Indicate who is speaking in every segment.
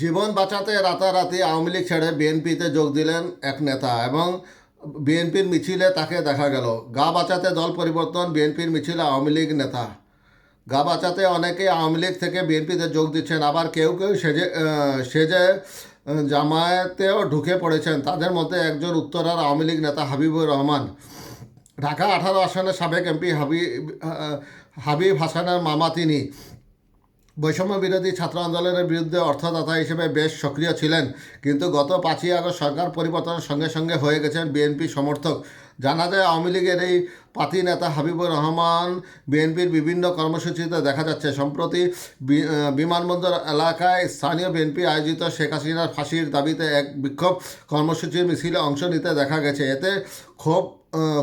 Speaker 1: জীবন বাঁচাতে রাতারাতি আওয়ামী লীগ ছেড়ে বিএনপিতে যোগ দিলেন এক নেতা এবং বিএনপির মিছিলে তাকে দেখা গেল। গা বাঁচাতে দল পরিবর্তন, বিএনপির মিছিলে আওয়ামী লীগ নেতা। গা বাঁচাতে অনেকে আওয়ামী লীগ থেকে বিএনপিতে যোগ দিচ্ছেন, আবার কেউ কেউ সেজে সেজে জামায়াতেও ঢুকে পড়েছেন। তাদের মধ্যে একজন উত্তরার আওয়ামী লীগ নেতা হাবিবুর রহমান। ঢাকা আঠারো আসনের সাবেক এমপি হাবিব হাবিব হাসানের মামা তিনি। বৈষম্য বিরোধী ছাত্র আন্দোলনের বিরুদ্ধে অর্থদাতা হিসেবে বেশ সক্রিয় ছিলেন, কিন্তু গত পাঁচই আগস্ট সরকার পরিবর্তনের সঙ্গে সঙ্গে হয়ে গেছেন বিএনপি সমর্থক। জানা যায়, আওয়ামী লীগের এই পাতি নেতা হাবিবুর রহমান বিএনপির বিভিন্ন কর্মসূচিতে দেখা যাচ্ছে, সম্প্রতি বিমানবন্দর এলাকায় স্থানীয় বিএনপি আয়োজিত শেখ হাসিনার ফাঁসির দাবিতে এক বিক্ষোভ কর্মসূচির মিছিলে অংশ নিতে দেখা গেছে। এতে ক্ষোভ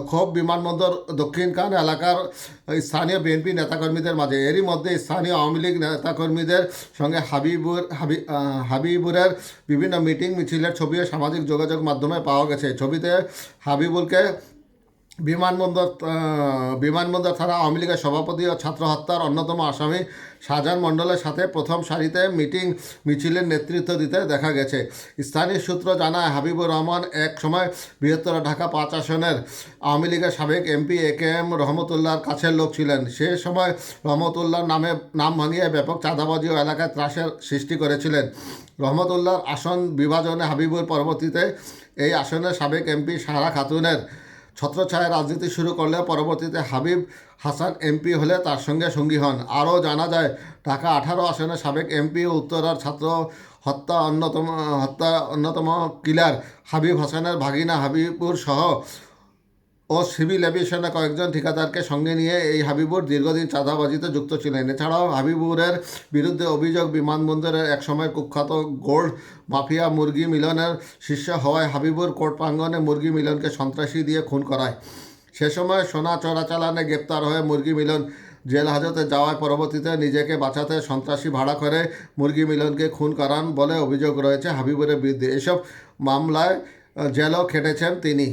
Speaker 1: ক্ষোভ বিমানবন্দর দক্ষিণখান এলাকার স্থানীয় বিএনপি নেতাকর্মীদের মাঝে। এরই মধ্যে স্থানীয় আওয়ামী লীগ নেতাকর্মীদের সঙ্গে হাবিবুর, হাবি হাবিবুরের বিভিন্ন মিটিং, মিছিলের ছবিও সামাজিক যোগাযোগ মাধ্যমে পাওয়া গেছে। ছবিতে হাবিবুরকে বিমানবন্দর বিমানবন্দর থানা আওয়ামী লীগের সভাপতি ও ছাত্র হত্যার অন্যতম আসামি শাহজাহান মণ্ডলের সাথে প্রথম সারিতে মিটিং, মিছিলের নেতৃত্ব দিতে দেখা গেছে। স্থানীয় সূত্র জানায়, হাবিবুর রহমান এক সময় বৃহত্তর ঢাকা পাঁচ আসনের আওয়ামী লীগের সাবেক এমপি এ কে এম রহমতুল্লাহর কাছের লোক ছিলেন। সে সময় রহমতুল্লাহর নামে নাম ভাঙিয়ে ব্যাপক চাঁদাবাজি ও এলাকায় ত্রাসের সৃষ্টি করেছিলেন। রহমতুল্লাহর আসন বিভাজনে হাবিবুর পরবর্তীতে এই আসনের সাবেক এমপি সারা খাতুনের ছত্রছায়া রাজনীতি শুরু করলে পরবর্তীতে হাবিব হাসান এমপি হলে তার সঙ্গে সঙ্গী হন। আরও জানা যায় টাকা আঠারো আসনের সাবেক এমপি ও উত্তরার ছাত্র হত্যা অন্যতম হত্যা অন্যতম কিলার হাবিব হাসানের ভাগিনা হাবিবুর সহ ও সিভিল এভিয়েশনে কয়েকজন ঠিকাদারকে সঙ্গে নিয়ে এই হাবিবুর দীর্ঘদিন চাঁদাবাজিতে যুক্ত ছিলেন। এছাড়াও হাবিবুরের বিরুদ্ধে অভিযোগ বিমানবন্দরের একসময় কুখ্যাত গোল্ড মাফিয়া মুরগি মিলনের শীর্ষ হওয়ায় হাবিবুর কোর্ট প্রাঙ্গনে মুরগি মিলনকে সন্ত্রাসী দিয়ে খুন করায়। সে সময় সোনা চোরাচালানে গ্রেপ্তার হয়ে মুরগি মিলন জেল হাজতে যাওয়ার পরবর্তীতে নিজেকে বাঁচাতে সন্ত্রাসী ভাড়া করে মুরগি মিলনকে খুন করান বলে অভিযোগ রয়েছে হাবিবুরের বিরুদ্ধে। এসব মামলায় জেলও খেটেছেন তিনি।